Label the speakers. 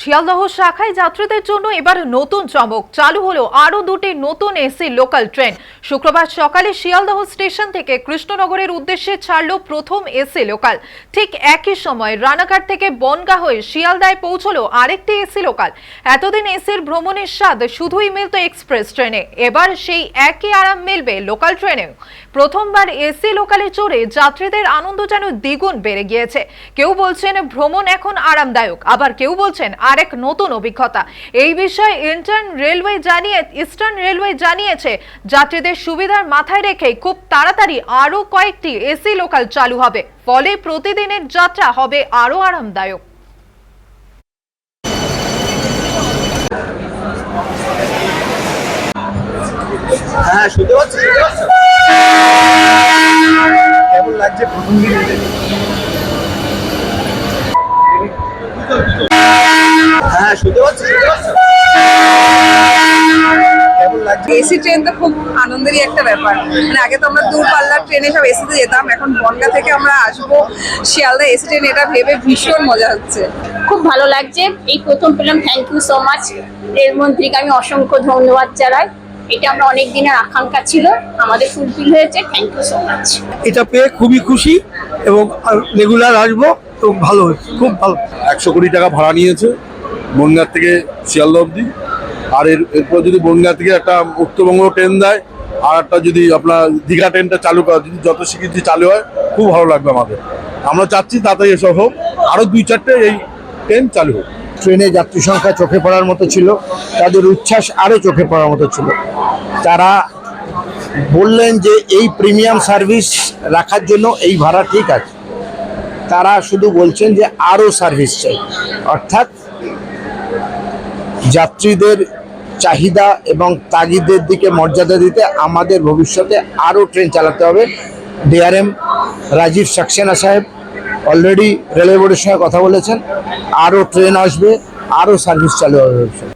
Speaker 1: শিয়ালদহ শাখায় যাত্রীদের জন্য এবার নতুন চমক। চালু হলো আরও দুটি নতুন এসি লোকাল ট্রেন। শুক্রবার সকালে শিয়ালদহ স্টেশন থেকে কৃষ্ণনগরের উদ্দেশ্যে ছাড়লো প্রথম এসি লোকাল। ঠিক একই সময় রানাঘাট থেকে বনগা হয়ে শিয়ালদায় পৌঁছলো আরেকটি এসি লোকাল। এতদিন এসির ভ্রমণের স্বাদ শুধুই মিলত এক্সপ্রেস ট্রেনে। এবার সেই একই আরাম মিলবে লোকাল ট্রেনেও। প্রথমবার এসি লোকালে চড়ে যাত্রীদের আনন্দ যেন দ্বিগুণ বেড়ে গিয়েছে। কেউ বলছেন ভ্রমণ এখন আরামদায়ক। আবার কেউ বলছেন আরেক নতুন অভিজ্ঞতা। এই বিষয়ে ইন্টার্ন রেলওয়ে জানিয়ে, ইস্টার্ন রেলওয়ে জানিয়েছে, যাত্রীদের সুবিধার মাথায় রেখে খুব তাড়াতাড়ি আরও কয়েকটি এসি লোকাল চালু হবে। ফলে প্রতিদিনের যাত্রা হবে আরও আরামদায়ক।
Speaker 2: হ্যাঁ কেমন লাগছে প্রথম দিন? হ্যাঁ শুনতে পাচ্ছি?
Speaker 3: এসি ট্রেন তো খুব আনন্দেরই একটা ব্যাপার। মানে আগে তো আমরা দূরপাল্লার ট্রেনে সব এসিতে যেতাম এখন বনগা থেকে আমরা আসব শিয়ালদা এসি ট্রেন এটা ভেবে ভীষণ মজা হচ্ছে।
Speaker 4: খুব ভালো লাগছে। এই প্রথম পেলাম থ্যাংক ইউ সো মাচ রেলমন্ত্রীকে আমি অসংখ্য ধন্যবাদ জানাই। এটা আমরা অনেক দিনের আকাঙ্ক্ষা ছিল আমাদের ফুলফিল হয়েছে থ্যাংক ইউ সো মাচ
Speaker 5: এটা পেয়ে খুবই খুশি এবং রেগুলার আসব এবং ভালো খুব ভালো।
Speaker 6: একশো কোটি টাকা ভাড়া নিয়েছে। বনগাঁ থেকে শিয়ালদা অবধি। আর এর এরপর যদি বনগাঁ থেকে একটা উত্তরবঙ্গ ট্রেন দেয়, আর একটা যদি আপনার দীঘা ট্রেনটা চালু করা, যদি যত শিগগির চালু হয়, খুব ভালো লাগবে আমাদের। আমরা চাচ্ছি তাড়াতাড়ি এসব হোক আরও দুই চারটে এই ট্রেন চালু হোক।
Speaker 5: ট্রেনে যাত্রী সংখ্যা চোখে পড়ার মতো ছিল, তাদের উচ্ছ্বাস আরও চোখে পড়ার মতো ছিল। তারা বললেন যে এই প্রিমিয়াম সার্ভিস রাখার জন্য এই ভাড়া ঠিক আছে। তারা শুধু বলছেন যে আরও সার্ভিস চাই। অর্থাৎ যাত্রীদের চাহিদা এবং তাগিদের দিকে মর্যাদা দিতে আমাদের ভবিষ্যতে আরও ট্রেন চালাতে হবে। ডিআরএম রাজীব সাক্সেনা সাহেব অলরেডি রেলওয়ে বোর্ডের সঙ্গে কথা বলেছেন। আরও ট্রেন আসবে, আরও সার্ভিস চালু হবে